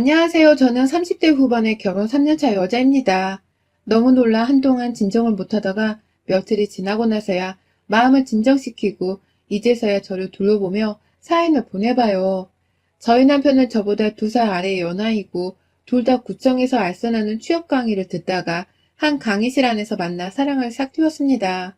안녕하세요. 저는 30대 후반의 결혼 3년차 여자입니다. 너무 놀라 한동안 진정을 못하다가 며칠이 지나고 나서야 마음을 진정시키고 이제서야 저를 둘러보며 사연을 보내봐요. 저희 남편은 저보다 두 살 아래의 연하이고 둘 다 구청에서 알선하는 취업 강의를 듣다가 한 강의실 안에서 만나 사랑을 싹 틔웠습니다.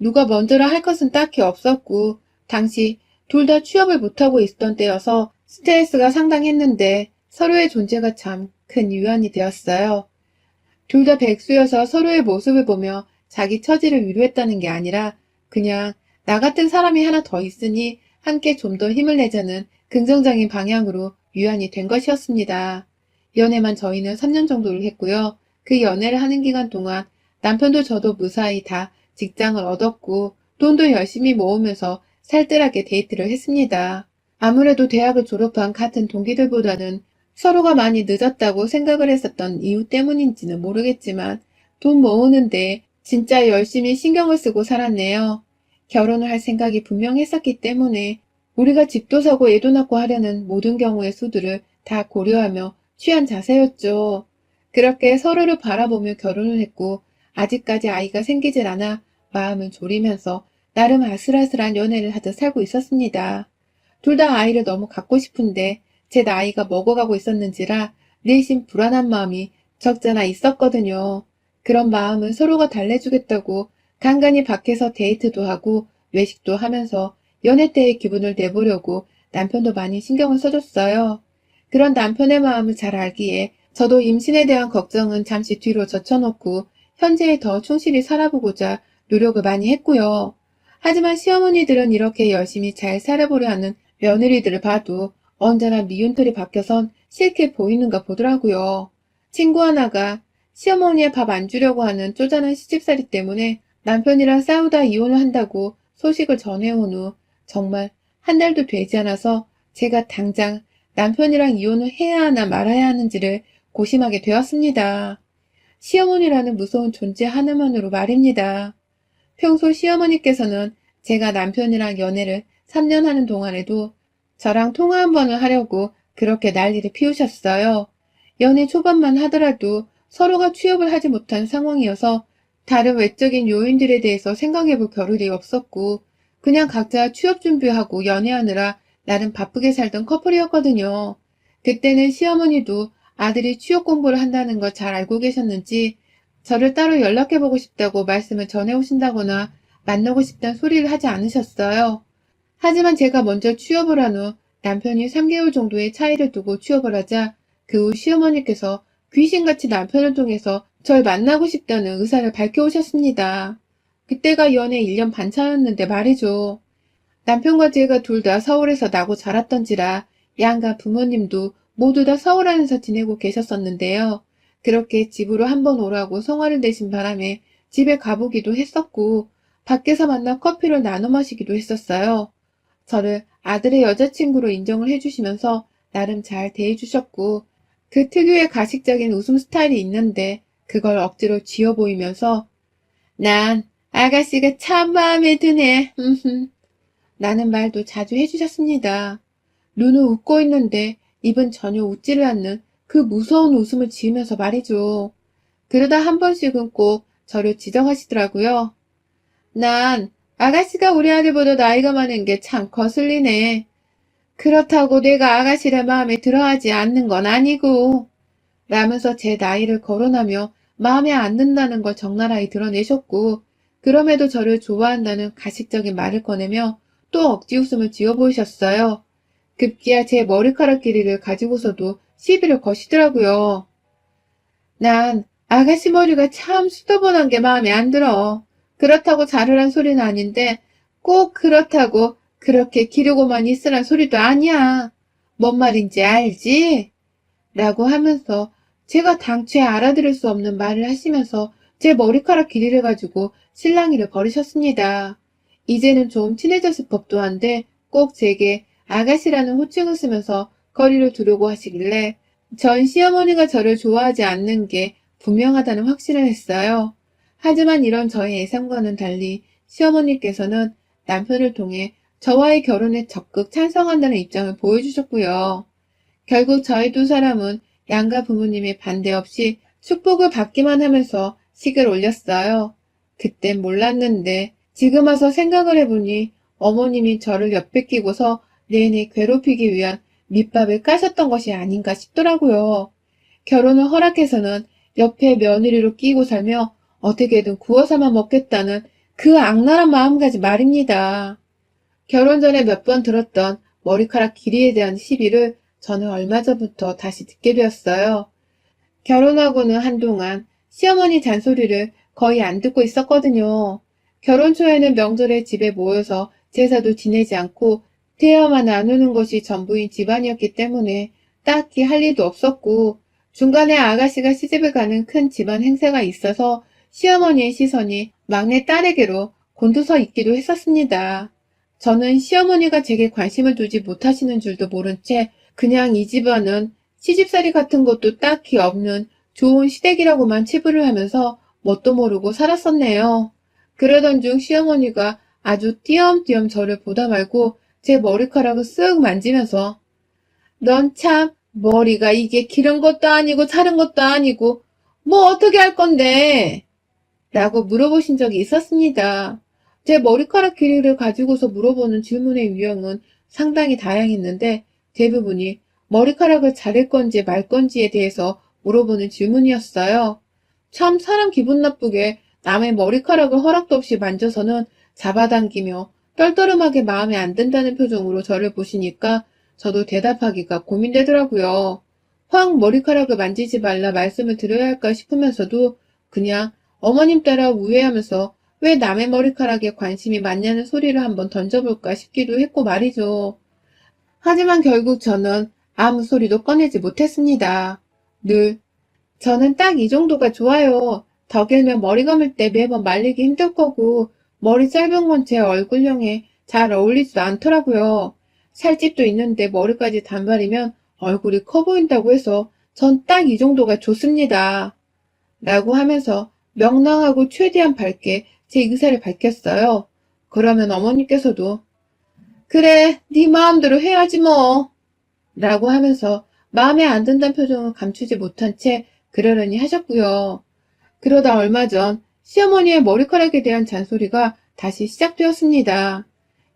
누가 먼저라 할 것은 딱히 없었고 당시 둘 다 취업을 못하고 있던 때여서 스트레스가 상당했는데 서로의 존재가 참 큰 위안이 되었어요. 둘 다 백수여서 서로의 모습을 보며 자기 처지를 위로했다는 게 아니라 그냥 나 같은 사람이 하나 더 있으니 함께 좀 더 힘을 내자는 긍정적인 방향으로 위안이 된 것이었습니다. 연애만 저희는 3년 정도를 했고요. 그 연애를 하는 기간 동안 남편도 저도 무사히 다 직장을 얻었고 돈도 열심히 모으면서 살뜰하게 데이트를 했습니다. 아무래도 대학을 졸업한 같은 동기들보다는 서로가 많이 늦었다고 생각을 했었던 이유 때문인지는 모르겠지만 돈 모으는데 진짜 열심히 신경을 쓰고 살았네요. 결혼을 할 생각이 분명했었기 때문에 우리가 집도 사고 애도 낳고 하려는 모든 경우의 수들을 다 고려하며 취한 자세였죠. 그렇게 서로를 바라보며 결혼을 했고 아직까지 아이가 생기질 않아 마음을 졸이면서 나름 아슬아슬한 연애를 하듯 살고 있었습니다. 둘 다 아이를 너무 갖고 싶은데 제 나이가 먹어가고 있었는지라 내심 불안한 마음이 적잖아 있었거든요. 그런 마음은 서로가 달래주겠다고 간간히 밖에서 데이트도 하고 외식도 하면서 연애 때의 기분을 내보려고 남편도 많이 신경을 써줬어요. 그런 남편의 마음을 잘 알기에 저도 임신에 대한 걱정은 잠시 뒤로 젖혀놓고 현재에 더 충실히 살아보고자 노력을 많이 했고요. 하지만 시어머니들은 이렇게 열심히 잘 살아보려 하는 며느리들을 봐도 언제나 미운털이 박혀선 싫게 보이는가 보더라고요. 친구 하나가 시어머니의 밥 안 주려고 하는 쪼잔한 시집살이 때문에 남편이랑 싸우다 이혼을 한다고 소식을 전해온 후 정말 한 달도 되지 않아서 제가 당장 남편이랑 이혼을 해야 하나 말아야 하는지를 고심하게 되었습니다. 시어머니라는 무서운 존재 하나만으로 말입니다. 평소 시어머니께서는 제가 남편이랑 연애를 3년 하는 동안에도 저랑 통화 한 번을 하려고 그렇게 난리를 피우셨어요. 연애 초반만 하더라도 서로가 취업을 하지 못한 상황이어서 다른 외적인 요인들에 대해서 생각해 볼 겨를이 없었고 그냥 각자 취업 준비하고 연애하느라 나름 바쁘게 살던 커플이었거든요. 그때는 시어머니도 아들이 취업 공부를 한다는 걸 잘 알고 계셨는지 저를 따로 연락해보고 싶다고 말씀을 전해오신다거나 만나고 싶다는 소리를 하지 않으셨어요. 하지만 제가 먼저 취업을 한 후 남편이 3개월 정도의 차이를 두고 취업을 하자 그 후 시어머니께서 귀신같이 남편을 통해서 절 만나고 싶다는 의사를 밝혀오셨습니다. 그때가 연애 1년 반 차였는데 말이죠. 남편과 제가 둘 다 서울에서 나고 자랐던지라 양가 부모님도 모두 다 서울 안에서 지내고 계셨었는데요. 그렇게 집으로 한번 오라고 성화를 내신 바람에 집에 가보기도 했었고 밖에서 만나 커피를 나눠 마시기도 했었어요. 저를 아들의 여자친구로 인정을 해주시면서 나름 잘 대해주셨고 그 특유의 가식적인 웃음 스타일이 있는데 그걸 억지로 지어 보이면서 난 아가씨가 참 마음에 드네. 라는 말도 자주 해주셨습니다. 눈은 웃고 있는데 입은 전혀 웃지를 않는 그 무서운 웃음을 지으면서 말이죠. 그러다 한 번씩은 꼭 저를 지적하시더라고요. 난 아가씨가 우리 아들보다 나이가 많은 게 참 거슬리네. 그렇다고 내가 아가씨를 마음에 들어하지 않는 건 아니고. 라면서 제 나이를 거론하며 마음에 안 든다는 걸 적나라히 드러내셨고, 그럼에도 저를 좋아한다는 가식적인 말을 꺼내며 또 억지 웃음을 지어 보이셨어요. 급기야 제 머리카락 길이를 가지고서도 시비를 거시더라고요. 난 아가씨 머리가 참 수더번한 게 마음에 안 들어. 그렇다고 자르란 소리는 아닌데 꼭 그렇다고 그렇게 기르고만 있으란 소리도 아니야. 뭔 말인지 알지? 라고 하면서 제가 당최 알아들을 수 없는 말을 하시면서 제 머리카락 길이를 가지고 실랑이를 벌이셨습니다. 이제는 좀 친해졌을 법도 한데 꼭 제게 아가씨라는 호칭을 쓰면서 거리를 두려고 하시길래 전 시어머니가 저를 좋아하지 않는 게 분명하다는 확신을 했어요. 하지만 이런 저의 예상과는 달리 시어머니께서는 남편을 통해 저와의 결혼에 적극 찬성한다는 입장을 보여주셨고요. 결국 저희 두 사람은 양가 부모님의 반대 없이 축복을 받기만 하면서 식을 올렸어요. 그땐 몰랐는데 지금 와서 생각을 해보니 어머님이 저를 옆에 끼고서 내내 괴롭히기 위한 밑밥을 까셨던 것이 아닌가 싶더라고요. 결혼을 허락해서는 옆에 며느리로 끼고 살며 어떻게든 구워서만 먹겠다는 그 악랄한 마음가짐 말입니다. 결혼 전에 몇 번 들었던 머리카락 길이에 대한 시비를 저는 얼마 전부터 다시 듣게 되었어요. 결혼하고는 한동안 시어머니 잔소리를 거의 안 듣고 있었거든요. 결혼 초에는 명절에 집에 모여서 제사도 지내지 않고 대화만 나누는 것이 전부인 집안이었기 때문에 딱히 할 일도 없었고 중간에 아가씨가 시집을 가는 큰 집안 행사가 있어서 시어머니의 시선이 막내 딸에게로 곤두서 있기도 했었습니다. 저는 시어머니가 제게 관심을 두지 못하시는 줄도 모른 채 그냥 이 집안은 시집살이 같은 것도 딱히 없는 좋은 시댁이라고만 치부를 하면서 뭣도 모르고 살았었네요. 그러던 중 시어머니가 아주 띄엄띄엄 저를 보다 말고 제 머리카락을 쓱 만지면서 넌 참 머리가 이게 기른 것도 아니고 자른 것도 아니고 뭐 어떻게 할 건데? 라고 물어보신 적이 있었습니다. 제 머리카락 길이를 가지고서 물어보는 질문의 유형은 상당히 다양했는데 대부분이 머리카락을 자를 건지 말 건지에 대해서 물어보는 질문이었어요. 참 사람 기분 나쁘게 남의 머리카락을 허락도 없이 만져서는 잡아당기며 떨떠름하게 마음에 안 든다는 표정으로 저를 보시니까 저도 대답하기가 고민되더라고요. 확 머리카락을 만지지 말라 말씀을 드려야 할까 싶으면서도 그냥 어머님 따라 우회하면서 왜 남의 머리카락에 관심이 많냐는 소리를 한번 던져볼까 싶기도 했고 말이죠. 하지만 결국 저는 아무 소리도 꺼내지 못했습니다. 늘 저는 딱 이 정도가 좋아요. 더 길면 머리 감을 때 매번 말리기 힘들 거고 머리 짧은 건 제 얼굴형에 잘 어울리지도 않더라고요. 살집도 있는데 머리까지 단발이면 얼굴이 커 보인다고 해서 전 딱 이 정도가 좋습니다. 라고 하면서 명랑하고 최대한 밝게 제 의사를 밝혔어요. 그러면 어머니께서도 그래, 네 마음대로 해야지 뭐. 라고 하면서 마음에 안 든다는 표정을 감추지 못한 채 그러려니 하셨고요. 그러다 얼마 전 시어머니의 머리카락에 대한 잔소리가 다시 시작되었습니다.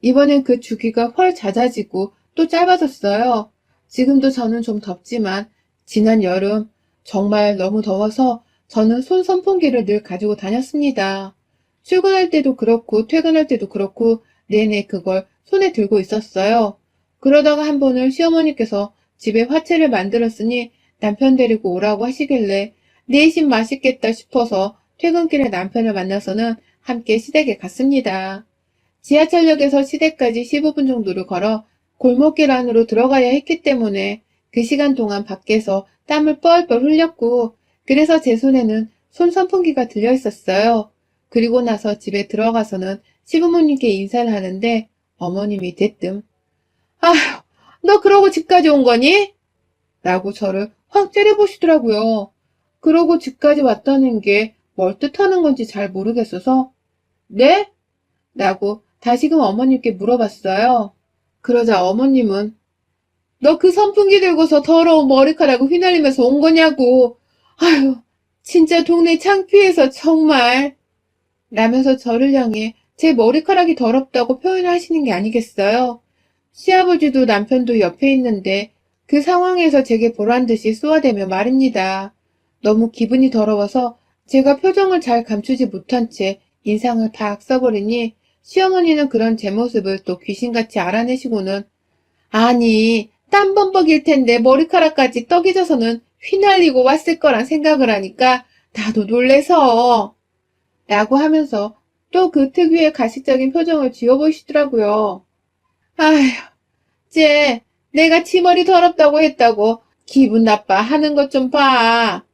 이번엔 그 주기가 훨 잦아지고 또 짧아졌어요. 지금도 저는 좀 덥지만 지난 여름 정말 너무 더워서 저는 손 선풍기를 늘 가지고 다녔습니다. 출근할 때도 그렇고 퇴근할 때도 그렇고 내내 그걸 손에 들고 있었어요. 그러다가 한 번은 시어머니께서 집에 화채를 만들었으니 남편 데리고 오라고 하시길래 내심 맛있겠다 싶어서 퇴근길에 남편을 만나서는 함께 시댁에 갔습니다. 지하철역에서 시댁까지 15분 정도를 걸어 골목길 안으로 들어가야 했기 때문에 그 시간 동안 밖에서 땀을 뻘뻘 흘렸고 그래서 제 손에는 손 선풍기가 들려 있었어요. 그리고 나서 집에 들어가서는 시부모님께 인사를 하는데 어머님이 대뜸 아휴 너 그러고 집까지 온 거니? 라고 저를 확 째려보시더라고요. 그러고 집까지 왔다는 게 뭘 뜻하는 건지 잘 모르겠어서 네? 라고 다시금 어머님께 물어봤어요. 그러자 어머님은 너 그 선풍기 들고서 더러운 머리카락을 휘날리면서 온 거냐고. 아유, 진짜 동네 창피해서 정말. 라면서 저를 향해 제 머리카락이 더럽다고 표현을 하시는 게 아니겠어요. 시아버지도 남편도 옆에 있는데 그 상황에서 제게 보란 듯이 쏘아대며 말입니다. 너무 기분이 더러워서 제가 표정을 잘 감추지 못한 채 인상을 탁 써버리니 시어머니는 그런 제 모습을 또 귀신같이 알아내시고는 아니 땀 범벅일 텐데 머리카락까지 떡이 져서는 휘날리고 왔을 거란 생각을 하니까 나도 놀래서 라고 하면서 또 그 특유의 가식적인 표정을 지어보시더라고요. 아휴, 쟤 내가 치머리 더럽다고 했다고 기분 나빠 하는 것 좀 봐.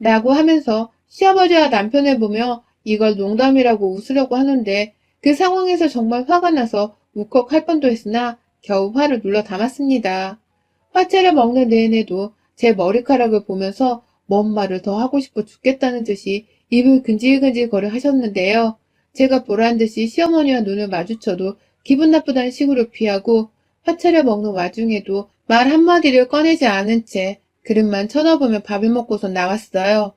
라고 하면서 시아버지와 남편을 보며 이걸 농담이라고 웃으려고 하는데 그 상황에서 정말 화가 나서 울컥할 뻔도 했으나 겨우 화를 눌러 담았습니다. 화채를 먹는 내내도 제 머리카락을 보면서 뭔 말을 더 하고 싶어 죽겠다는 듯이 입을 근질근질 거려 하셨는데요. 제가 보란 듯이 시어머니와 눈을 마주쳐도 기분 나쁘다는 식으로 피하고 화채를 먹는 와중에도 말 한마디를 꺼내지 않은 채 그릇만 쳐다보며 밥을 먹고서 나왔어요.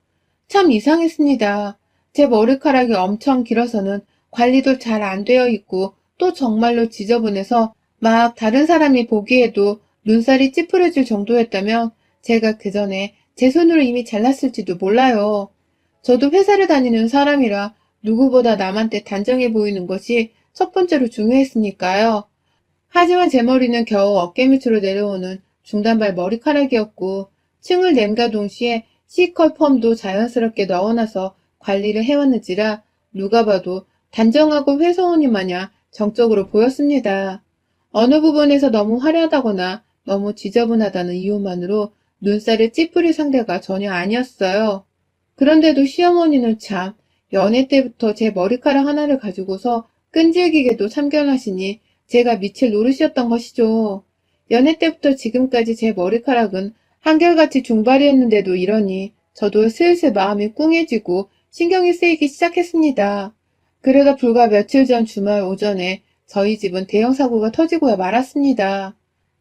참 이상했습니다. 제 머리카락이 엄청 길어서는 관리도 잘 안 되어 있고 또 정말로 지저분해서 막 다른 사람이 보기에도 눈살이 찌푸려질 정도였다면 제가 그 전에 제 손으로 이미 잘랐을지도 몰라요. 저도 회사를 다니는 사람이라 누구보다 남한테 단정해 보이는 것이 첫 번째로 중요했으니까요. 하지만 제 머리는 겨우 어깨 밑으로 내려오는 중단발 머리카락이었고 층을 냄과 동시에 C컬 펌도 자연스럽게 넣어놔서 관리를 해왔는지라 누가 봐도 단정하고 회사원이 마냥 정적으로 보였습니다. 어느 부분에서 너무 화려하다거나 너무 지저분하다는 이유만으로 눈살을 찌푸릴 상대가 전혀 아니었어요. 그런데도 시어머니는 참 연애 때부터 제 머리카락 하나를 가지고서 끈질기게도 참견하시니 제가 미칠 노릇이었던 것이죠. 연애 때부터 지금까지 제 머리카락은 한결같이 중발이었는데도 이러니 저도 슬슬 마음이 꿍해지고 신경이 쓰이기 시작했습니다. 그러다 불과 며칠 전 주말 오전에 저희 집은 대형 사고가 터지고 말았습니다.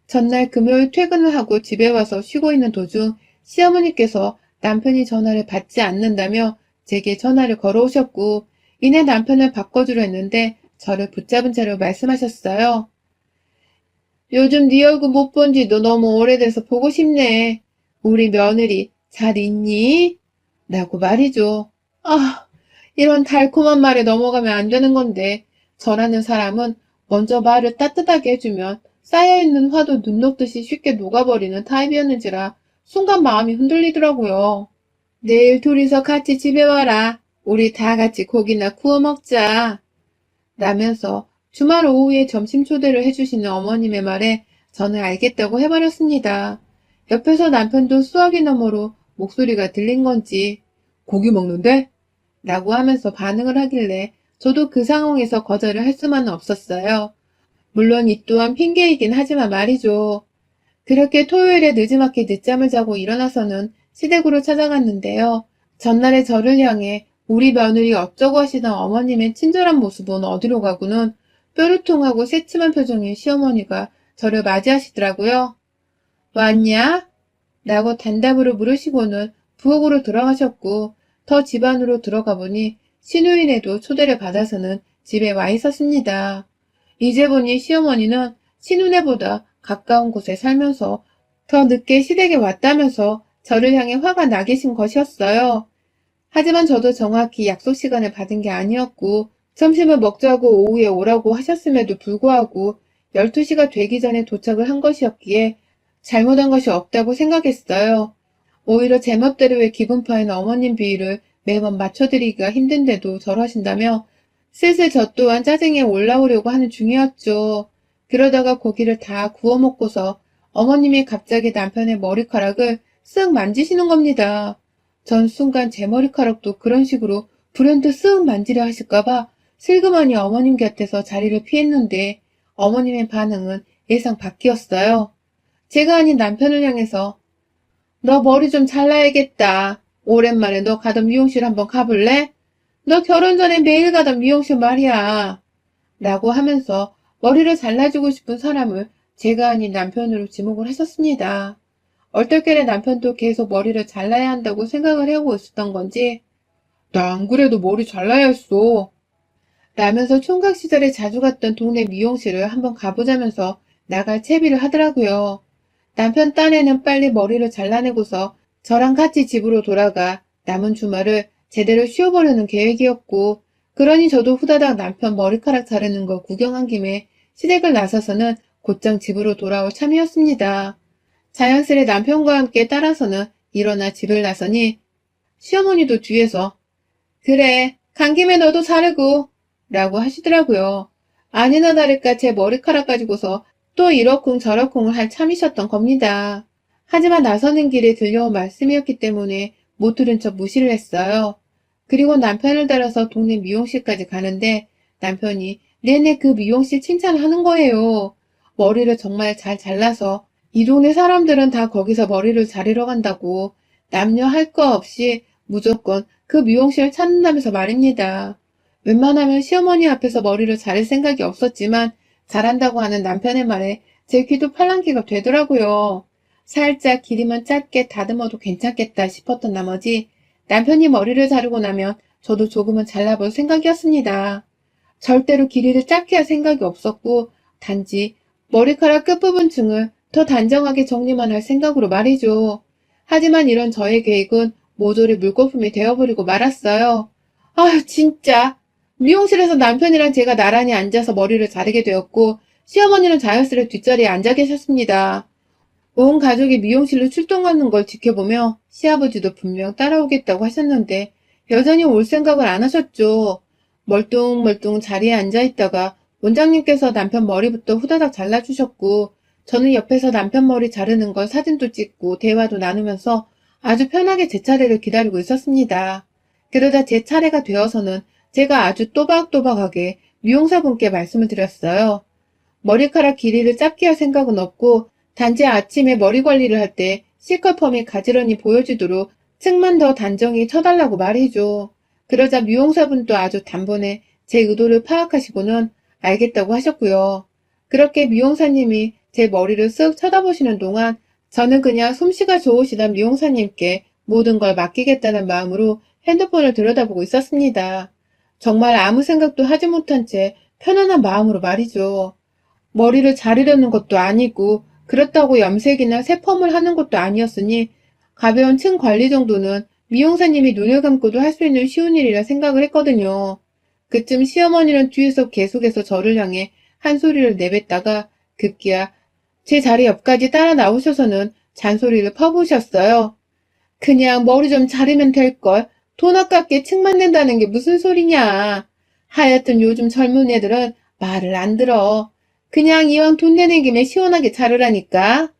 전날 금요일 퇴근을 하고 집에 와서 쉬고 있는 도중 시어머니께서 남편이 전화를 받지 않는다며 제게 전화를 걸어오셨고 이내 남편을 바꿔주려 했는데 저를 붙잡은 채로 말씀하셨어요. 요즘 네 얼굴 못 본 지도 너무 오래돼서 보고 싶네. 우리 며느리 잘 있니? 라고 말이죠. 아, 이런 달콤한 말에 넘어가면 안 되는 건데 저라는 사람은 먼저 말을 따뜻하게 해주면 쌓여있는 화도 눈 녹듯이 쉽게 녹아버리는 타입이었는지라 순간 마음이 흔들리더라고요. 내일 둘이서 같이 집에 와라. 우리 다 같이 고기나 구워 먹자. 라면서 주말 오후에 점심 초대를 해주시는 어머님의 말에 저는 알겠다고 해버렸습니다. 옆에서 남편도 수화기 너머로 목소리가 들린 건지 고기 먹는데? 라고 하면서 반응을 하길래 저도 그 상황에서 거절을 할 수만은 없었어요. 물론 이 또한 핑계이긴 하지만 말이죠. 그렇게 토요일에 늦지막히 늦잠을 자고 일어나서는 시댁으로 찾아갔는데요. 전날에 저를 향해 우리 며느리 어쩌고 하시던 어머님의 친절한 모습은 어디로 가고는 뾰루통하고 새침한 표정의 시어머니가 저를 맞이하시더라고요. 왔냐? 라고 단답으로 물으시고는 부엌으로 들어가셨고 더 집 안으로 들어가 보니 신우인에도 초대를 받아서는 집에 와 있었습니다. 이제 보니 시어머니는 신우네보다 가까운 곳에 살면서 더 늦게 시댁에 왔다면서 저를 향해 화가 나 계신 것이었어요. 하지만 저도 정확히 약속 시간을 받은 게 아니었고 점심을 먹자고 오후에 오라고 하셨음에도 불구하고 12시가 되기 전에 도착을 한 것이었기에 잘못한 것이 없다고 생각했어요. 오히려 제멋대로의 기분파인 어머님 비위를 매번 맞춰드리기가 힘든데도 저러신다며 슬슬 저 또한 짜증에 올라오려고 하는 중이었죠. 그러다가 고기를 다 구워 먹고서 어머님이 갑자기 남편의 머리카락을 쓱 만지시는 겁니다. 전 순간 제 머리카락도 그런 식으로 불현듯 쓱 만지려 하실까봐 슬그머니 어머님 곁에서 자리를 피했는데 어머님의 반응은 예상 밖이었어요. 제가 아닌 남편을 향해서 너 머리 좀 잘라야겠다. 오랜만에 너 가던 미용실 한번 가볼래? 너 결혼 전에 매일 가던 미용실 말이야. 라고 하면서 머리를 잘라주고 싶은 사람을 제가 아닌 남편으로 지목을 했었습니다. 얼떨결에 남편도 계속 머리를 잘라야 한다고 생각을 해오고 있었던 건지 나 안 그래도 머리 잘라야 했어. 라면서 총각 시절에 자주 갔던 동네 미용실을 한번 가보자면서 나갈 채비를 하더라고요. 남편 딴에는 빨리 머리를 잘라내고서 저랑 같이 집으로 돌아가 남은 주말을 제대로 쉬어보려는 계획이었고 그러니 저도 후다닥 남편 머리카락 자르는 거 구경한 김에 시댁을 나서서는 곧장 집으로 돌아올 참이었습니다. 자연스레 남편과 함께 따라서는 일어나 집을 나서니 시어머니도 뒤에서 그래 간 김에 너도 자르고 라고 하시더라고요. 아니나 다를까 제 머리카락 가지고서 또 이러쿵 저러쿵을 할 참이셨던 겁니다. 하지만 나서는 길에 들려온 말씀이었기 때문에 못 들은 척 무시를 했어요. 그리고 남편을 따라서 동네 미용실까지 가는데 남편이 내내 그 미용실 칭찬하는 거예요. 머리를 정말 잘 잘라서 이 동네 사람들은 다 거기서 머리를 자르러 간다고 남녀 할 거 없이 무조건 그 미용실을 찾는다면서 말입니다. 웬만하면 시어머니 앞에서 머리를 자를 생각이 없었지만 잘한다고 하는 남편의 말에 제 귀도 팔랑귀가 되더라고요. 살짝 길이만 짧게 다듬어도 괜찮겠다 싶었던 나머지 남편이 머리를 자르고 나면 저도 조금은 잘라볼 생각이었습니다. 절대로 길이를 짧게 할 생각이 없었고 단지 머리카락 끝부분 층을 더 단정하게 정리만 할 생각으로 말이죠. 하지만 이런 저의 계획은 모조리 물거품이 되어버리고 말았어요. 아휴 진짜 미용실에서 남편이랑 제가 나란히 앉아서 머리를 자르게 되었고 시어머니는 자연스레 뒷자리에 앉아 계셨습니다. 온 가족이 미용실로 출동하는 걸 지켜보며 시아버지도 분명 따라오겠다고 하셨는데 여전히 올 생각을 안 하셨죠. 멀뚱멀뚱 자리에 앉아 있다가 원장님께서 남편 머리부터 후다닥 잘라주셨고 저는 옆에서 남편 머리 자르는 걸 사진도 찍고 대화도 나누면서 아주 편하게 제 차례를 기다리고 있었습니다. 그러다 제 차례가 되어서는 제가 아주 또박또박하게 미용사분께 말씀을 드렸어요. 머리카락 길이를 짧게 할 생각은 없고 단지 아침에 머리 관리를 할때 시컬펌이 가지런히 보여지도록 층만 더 단정히 쳐달라고 말이죠. 그러자 미용사분도 아주 단번에 제 의도를 파악하시고는 알겠다고 하셨고요. 그렇게 미용사님이 제 머리를 쓱 쳐다보시는 동안 저는 그냥 솜씨가 좋으시던 미용사님께 모든 걸 맡기겠다는 마음으로 핸드폰을 들여다보고 있었습니다. 정말 아무 생각도 하지 못한 채 편안한 마음으로 말이죠. 머리를 자르려는 것도 아니고 그렇다고 염색이나 세펌을 하는 것도 아니었으니 가벼운 층 관리 정도는 미용사님이 눈을 감고도 할 수 있는 쉬운 일이라 생각을 했거든요. 그쯤 시어머니는 뒤에서 계속해서 저를 향해 한 소리를 내뱉다가 급기야 제 자리 옆까지 따라 나오셔서는 잔소리를 퍼부으셨어요. 그냥 머리 좀 자르면 될걸. 돈 아깝게 층만 낸다는 게 무슨 소리냐. 하여튼 요즘 젊은 애들은 말을 안 들어. 그냥 이왕 돈 내는 김에 시원하게 자르라니까.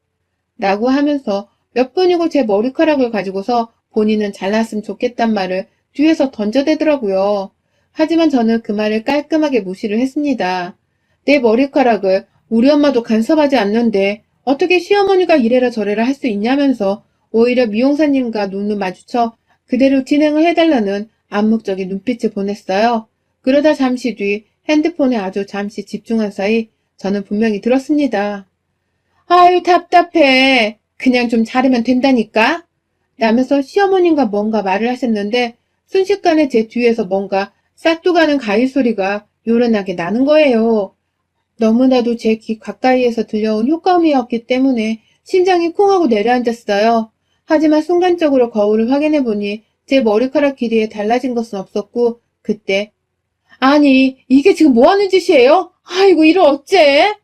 라고 하면서 몇 분이고 제 머리카락을 가지고서 본인은 잘났으면 좋겠단 말을 뒤에서 던져대더라고요. 하지만 저는 그 말을 깔끔하게 무시를 했습니다. 내 머리카락을 우리 엄마도 간섭하지 않는데 어떻게 시어머니가 이래라 저래라 할 수 있냐면서 오히려 미용사님과 눈을 마주쳐 그대로 진행을 해달라는 암묵적인 눈빛을 보냈어요. 그러다 잠시 뒤 핸드폰에 아주 잠시 집중한 사이 저는 분명히 들었습니다. 아유 답답해. 그냥 좀 자르면 된다니까. 라면서 시어머님과 뭔가 말을 하셨는데 순식간에 제 뒤에서 뭔가 싹둑하는 가위 소리가 요란하게 나는 거예요. 너무나도 제 귀 가까이에서 들려온 효과음이었기 때문에 심장이 쿵 하고 내려앉았어요. 하지만 순간적으로 거울을 확인해 보니 제 머리카락 길이에 달라진 것은 없었고 그때 아니 이게 지금 뭐 하는 짓이에요? 아이고 이를 어째?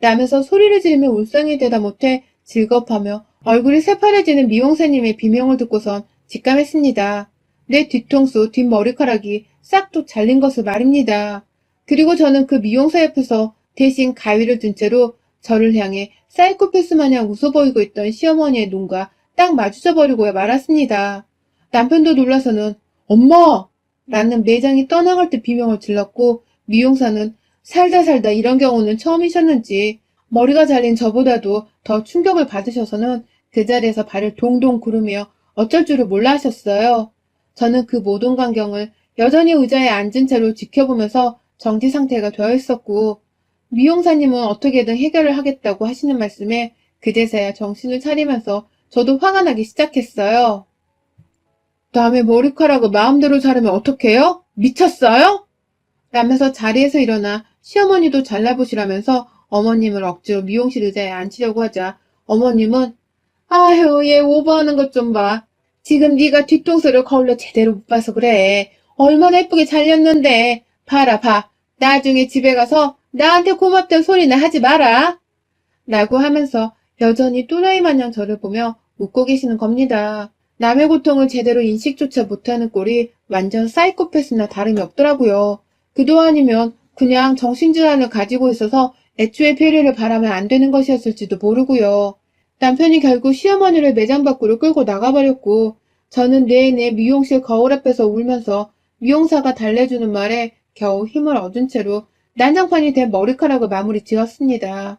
라면서 소리를 지르며 울상이 되다 못해 즐겁하며 얼굴이 새파래지는 미용사님의 비명을 듣고선 직감했습니다. 내 뒤통수 뒷머리카락이 싹둑 잘린 것을 말입니다. 그리고 저는 그 미용사 옆에서 대신 가위를 든 채로 저를 향해 사이코패스 마냥 웃어 보이고 있던 시어머니의 눈과 딱 마주쳐 버리고 말았습니다. 남편도 놀라서는 엄마! 라는 매장이 떠나갈 듯 비명을 질렀고 미용사는 살다 살다 이런 경우는 처음이셨는지 머리가 잘린 저보다도 더 충격을 받으셔서는 그 자리에서 발을 동동 구르며 어쩔 줄을 몰라 하셨어요. 저는 그 모든 광경을 여전히 의자에 앉은 채로 지켜보면서 정지 상태가 되어 있었고 미용사님은 어떻게든 해결을 하겠다고 하시는 말씀에 그제서야 정신을 차리면서 저도 화가 나기 시작했어요. 남의 머리카락을 마음대로 자르면 어떡해요? 미쳤어요? 라면서 자리에서 일어나 시어머니도 잘라보시라면서 어머님을 억지로 미용실 의자에 앉히려고 하자 어머님은 아휴 얘 오버하는 것 좀 봐. 지금 네가 뒤통수를 거울로 제대로 못 봐서 그래. 얼마나 예쁘게 잘렸는데. 봐라 봐. 나중에 집에 가서 나한테 고맙다는 소리나 하지 마라. 라고 하면서 여전히 또라이 마냥 저를 보며 웃고 계시는 겁니다. 남의 고통을 제대로 인식조차 못하는 꼴이 완전 사이코패스나 다름이 없더라고요. 그도 아니면 그냥 정신질환을 가지고 있어서 애초에 폐례를 바라면 안 되는 것이었을지도 모르고요. 남편이 결국 시어머니를 매장 밖으로 끌고 나가버렸고 저는 내내 미용실 거울 앞에서 울면서 미용사가 달래주는 말에 겨우 힘을 얻은 채로 난장판이 된 머리카락을 마무리 지었습니다.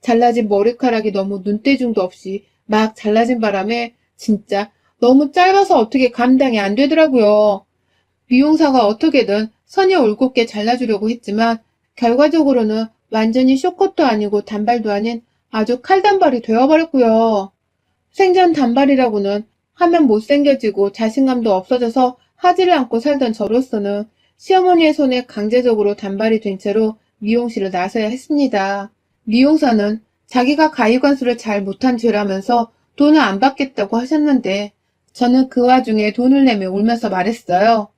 잘라진 머리카락이 너무 눈대중도 없이 막 잘라진 바람에 진짜 너무 짧아서 어떻게 감당이 안 되더라고요. 미용사가 어떻게든 선이 올곧게 잘라주려고 했지만 결과적으로는 완전히 쇼컷도 아니고 단발도 아닌 아주 칼단발이 되어버렸고요. 생전 단발이라고는 하면 못생겨지고 자신감도 없어져서 하지를 않고 살던 저로서는 시어머니의 손에 강제적으로 단발이 된 채로 미용실을 나서야 했습니다. 미용사는 자기가 가위관수를 잘 못한 죄라면서 돈을 안 받겠다고 하셨는데 저는 그 와중에 돈을 내며 울면서 말했어요.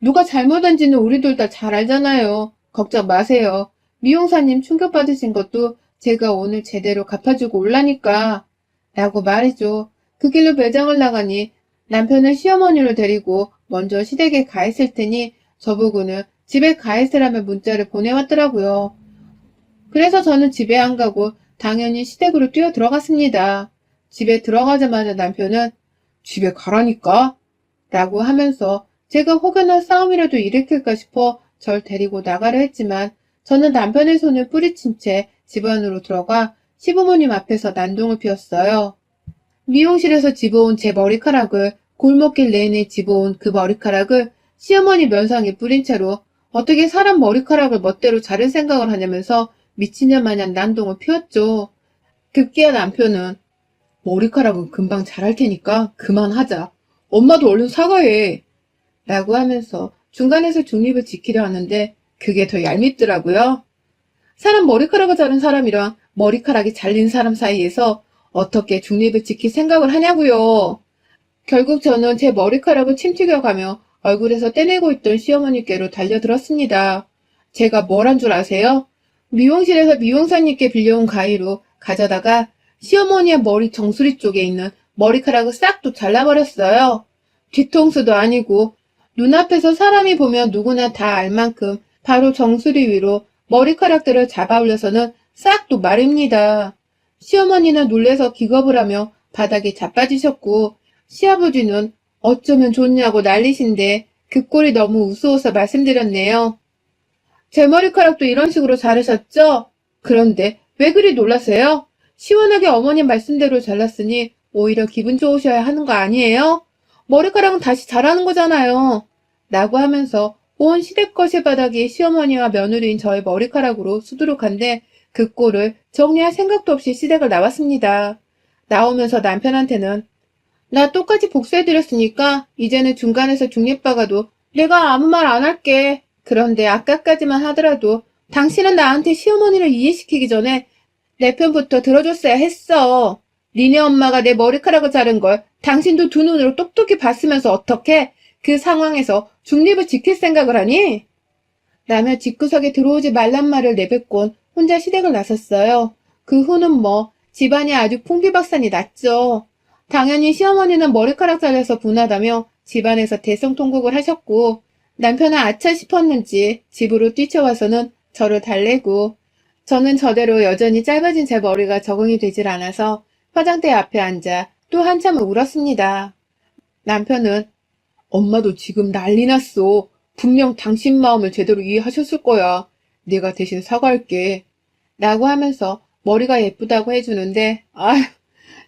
누가 잘못한지는 우리 둘 다 잘 알잖아요. 걱정 마세요. 미용사님 충격받으신 것도 제가 오늘 제대로 갚아주고 올라니까. 라고 말이죠. 그 길로 매장을 나가니 남편은 시어머니를 데리고 먼저 시댁에 가 있을 테니 저보고는 집에 가 있으라며 문자를 보내왔더라고요. 그래서 저는 집에 안 가고 당연히 시댁으로 뛰어 들어갔습니다. 집에 들어가자마자 남편은 집에 가라니까? 라고 하면서 제가 혹여나 싸움이라도 일으킬까 싶어 절 데리고 나가려 했지만 저는 남편의 손을 뿌리친 채 집 안으로 들어가 시부모님 앞에서 난동을 피웠어요. 미용실에서 집어온 제 머리카락을 골목길 내내 집어온 그 머리카락을 시어머니 면상에 뿌린 채로 어떻게 사람 머리카락을 멋대로 자를 생각을 하냐면서 미친년 마냥 난동을 피웠죠. 급기야 남편은 머리카락은 금방 자랄 테니까 그만하자. 엄마도 얼른 사과해. 라고 하면서 중간에서 중립을 지키려 하는데 그게 더 얄밉더라고요. 사람 머리카락을 자른 사람이랑 머리카락이 잘린 사람 사이에서 어떻게 중립을 지킬 생각을 하냐고요. 결국 저는 제 머리카락을 침튀겨가며 얼굴에서 떼내고 있던 시어머니께로 달려들었습니다. 제가 뭘 한 줄 아세요? 미용실에서 미용사님께 빌려온 가위로 가져다가 시어머니의 머리 정수리 쪽에 있는 머리카락을 싹둑 잘라버렸어요. 뒤통수도 아니고 눈앞에서 사람이 보면 누구나 다 알 만큼 바로 정수리 위로 머리카락들을 잡아 올려서는 싹둑 말입니다. 시어머니는 놀래서 기겁을 하며 바닥에 자빠지셨고 시아버지는 어쩌면 좋냐고 난리신데 그 꼴이 너무 우스워서 말씀드렸네요. 제 머리카락도 이런 식으로 자르셨죠? 그런데 왜 그리 놀라세요? 시원하게 어머님 말씀대로 잘랐으니 오히려 기분 좋으셔야 하는 거 아니에요? 머리카락은 다시 자라는 거잖아요. 라고 하면서 온 시댁거실 바닥이 시어머니와 며느리인 저의 머리카락으로 수두룩한데 그 꼴을 정리할 생각도 없이 시댁을 나왔습니다. 나오면서 남편한테는 나 똑같이 복수해드렸으니까 이제는 중간에서 중립박아도 내가 아무 말 안 할게. 그런데 아까까지만 하더라도 당신은 나한테 시어머니를 이해시키기 전에 내 편부터 들어줬어야 했어. 니네 엄마가 내 머리카락을 자른 걸 당신도 두 눈으로 똑똑히 봤으면서 어떻게 그 상황에서 중립을 지킬 생각을 하니? 라며 집구석에 들어오지 말란 말을 내뱉곤 혼자 시댁을 나섰어요. 그 후는 뭐 집안이 아주 풍비박산이 났죠. 당연히 시어머니는 머리카락 잘려서 분하다며 집안에서 대성통곡을 하셨고 남편은 아차 싶었는지 집으로 뛰쳐와서는 저를 달래고 저는 저대로 여전히 짧아진 제 머리가 적응이 되질 않아서 화장대 앞에 앉아 또 한참을 울었습니다. 남편은 엄마도 지금 난리 났어. 분명 당신 마음을 제대로 이해하셨을 거야. 내가 대신 사과할게. 라고 하면서 머리가 예쁘다고 해주는데, 아휴,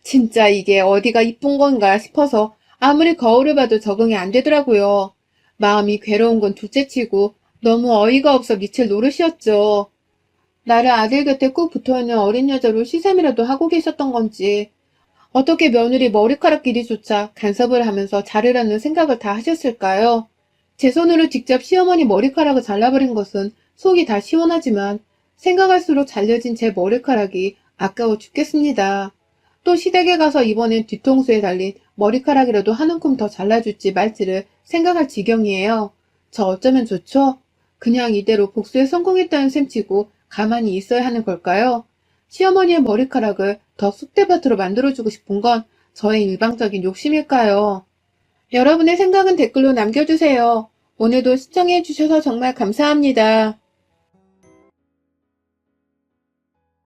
진짜 이게 어디가 이쁜 건가 싶어서 아무리 거울을 봐도 적응이 안 되더라고요. 마음이 괴로운 건 둘째치고 너무 어이가 없어 미칠 노릇이었죠. 나를 아들 곁에 꾹 붙어있는 어린 여자로 시샘이라도 하고 계셨던 건지 어떻게 며느리 머리카락 길이조차 간섭을 하면서 자르라는 생각을 다 하셨을까요? 제 손으로 직접 시어머니 머리카락을 잘라버린 것은 속이 다 시원하지만 생각할수록 잘려진 제 머리카락이 아까워 죽겠습니다. 또 시댁에 가서 이번엔 뒤통수에 달린 머리카락이라도 한 움큼 더 잘라줄지 말지를 생각할 지경이에요. 저 어쩌면 좋죠? 그냥 이대로 복수에 성공했다는 셈치고 가만히 있어야 하는 걸까요? 시어머니의 머리카락을 더 쑥대밭으로 만들어주고 싶은 건 저의 일방적인 욕심일까요? 여러분의 생각은 댓글로 남겨주세요. 오늘도 시청해주셔서 정말 감사합니다.